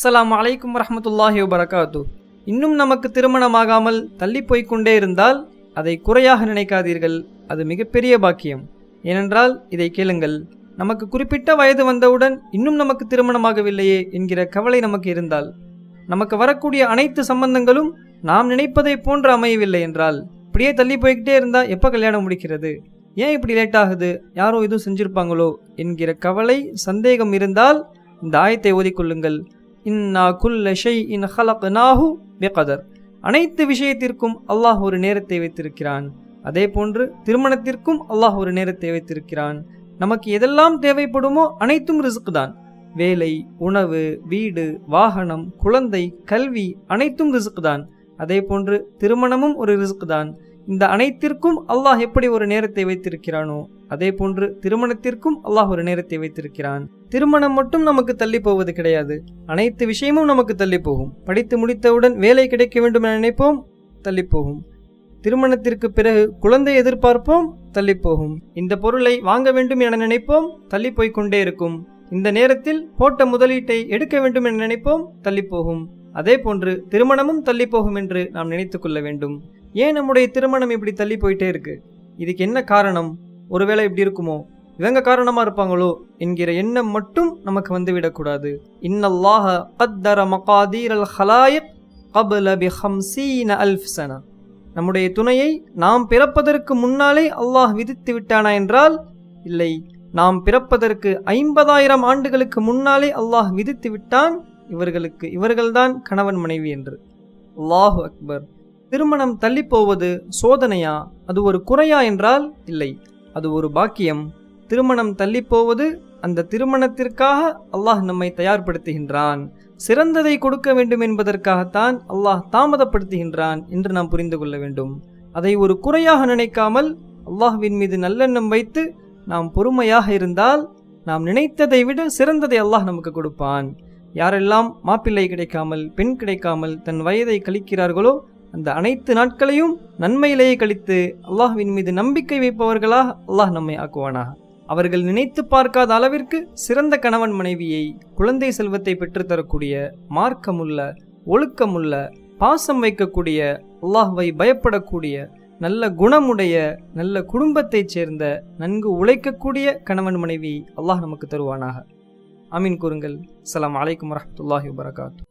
அஸ்லாம் அலைக்கும் வரமத்துல்லாஹி வரகாத்து இன்னும் நமக்கு திருமணமாகாமல் தள்ளி போய்கொண்டே இருந்தால் அதை குறையாக நினைக்காதீர்கள். அது மிகப்பெரிய பாக்கியம். ஏனென்றால் இதை கேளுங்கள். நமக்கு குறிப்பிட்ட வயது வந்தவுடன் இன்னும் நமக்கு திருமணமாகவில்லையே என்கிற கவலை நமக்கு இருந்தால். நமக்கு வரக்கூடிய அனைத்து சம்பந்தங்களும் நாம் நினைப்பதை போன்று அமையவில்லை என்றால் இப்படியே தள்ளி போய்கிட்டே இருந்தால் எப்போ கல்யாணம் முடிக்கிறது? ஏன் இப்படி லேட் ஆகுது? யாரோ எதுவும் செஞ்சிருப்பாங்களோ? என்கிற கவலை சந்தேகம் இருந்தால் இந்த ஆயத்தை ஓதிக்கொள்ளுங்கள். இன்னா குல்ல ஷை இன் ஹலக்னாஹு பெகதர். அனைத்து விஷயத்திற்கும் அல்லாஹ் ஒரு நேரத்தை வைத்திருக்கிறான். அதே போன்று திருமணத்திற்கும் அல்லாஹ் ஒரு நேரத்தை வைத்திருக்கிறான். நமக்கு எதெல்லாம் தேவைப்படுமோ அனைத்தும் ரிசுக்கு தான். வேலை உணவு வீடு வாகனம் குழந்தை கல்வி அனைத்தும் ரிசுக்கு தான். அதே போன்று திருமணமும் ஒரு ரிசுக்கு தான். இந்த அனைத்திற்கும் அல்லாஹ் எப்படி ஒரு நேரத்தை வைத்திருக்கிறானோ அதே போன்று திருமணத்திற்கும் அல்லாஹ் ஒரு நேரத்தை வைத்திருக்கிறான். திருமணம் மட்டும் நமக்கு தள்ளி போவது கிடையாது. அனைத்து விஷயமும் நமக்கு தள்ளி போகும். படித்து முடித்தவுடன் வேலை கிடைக்க வேண்டும் என நினைப்போம் தள்ளி போகும். திருமணத்திற்கு பிறகு குழந்தை எதிர்பார்ப்போம் தள்ளி போகும். இந்த பொருளை வாங்க வேண்டும் என நினைப்போம் தள்ளி போய்க் கொண்டே இருக்கும். இந்த நேரத்தில் போட்ட முதலீட்டை எடுக்க வேண்டும் என நினைப்போம் தள்ளி போகும். அதே போன்று திருமணமும் தள்ளி போகும் என்று நாம் நினைத்து கொள்ள வேண்டும். ஏன் நம்முடைய திருமணம் இப்படி தள்ளி போயிட்டே இருக்கு? இதுக்கு என்ன காரணம்? ஒருவேளை இப்படி இருக்குமோ? இவங்க காரணமாக இருப்பாங்களோ? என்கிற எண்ணம் மட்டும் நமக்கு வந்துவிடக்கூடாது இன்னல்லாஹ கத்தர மகாதீர் அல் ஹலாயிக் கபல பி ஹம்சீன அல்ஃப் சனா. நம்முடைய துணையை நாம் பிறப்பதற்கு முன்னாலே அல்லாஹ் விதித்து விட்டானா என்றால் இல்லை. நாம் பிறப்பதற்கு ஐம்பதாயிரம் ஆண்டுகளுக்கு முன்னாலே அல்லாஹ் விதித்து விட்டான் இவர்களுக்கு இவர்கள்தான் கணவன் மனைவி என்று. அல்லாஹு அக்பர். திருமணம் தள்ளி போவது சோதனையா? அது ஒரு குறையா என்றால் இல்லை. அது ஒரு பாக்கியம். திருமணம் தள்ளி போவது அந்த திருமணத்திற்காக அல்லாஹ் நம்மை தயார்படுத்துகின்றான். சிறந்ததை கொடுக்க வேண்டும் என்பதற்காகத்தான் அல்லாஹ் தாமதப்படுத்துகின்றான் என்று நாம் புரிந்து கொள்ள வேண்டும். அதை ஒரு குறையாக நினைக்காமல் அல்லாஹ்வின் மீது நல்லெண்ணம் வைத்து நாம் பொறுமையாக இருந்தால் நாம் நினைத்ததை விட சிறந்ததை அல்லாஹ் நமக்கு கொடுப்பான். யாரெல்லாம் மாப்பிள்ளை கிடைக்காமல் பெண் கிடைக்காமல் தன் வயதை கழிக்கிறார்களோ அந்த அனைத்து நாட்களையும் நன்மையிலேயே கழித்து அல்லாஹ்வின் மீது நம்பிக்கை வைப்பவர்களாக அல்லாஹ் நம்மை ஆக்குவானாக. அவர்கள் நினைத்து பார்க்காத அளவிற்கு சிறந்த கணவன் மனைவியை குழந்தை செல்வத்தை பெற்றுத்தரக்கூடிய மார்க்கமுள்ள ஒழுக்கமுள்ள பாசம் வைக்கக்கூடிய அல்லாஹ்வை பயப்படக்கூடிய நல்ல குணமுடைய நல்ல குடும்பத்தைச் சேர்ந்த நன்கு உழைக்கக்கூடிய கணவன் மனைவி அல்லாஹ் நமக்கு தருவானாக. அமீன் கூறுங்கள். அலாம் அலைக்கும் வரமத்துல்லாஹி வபரகாத்து.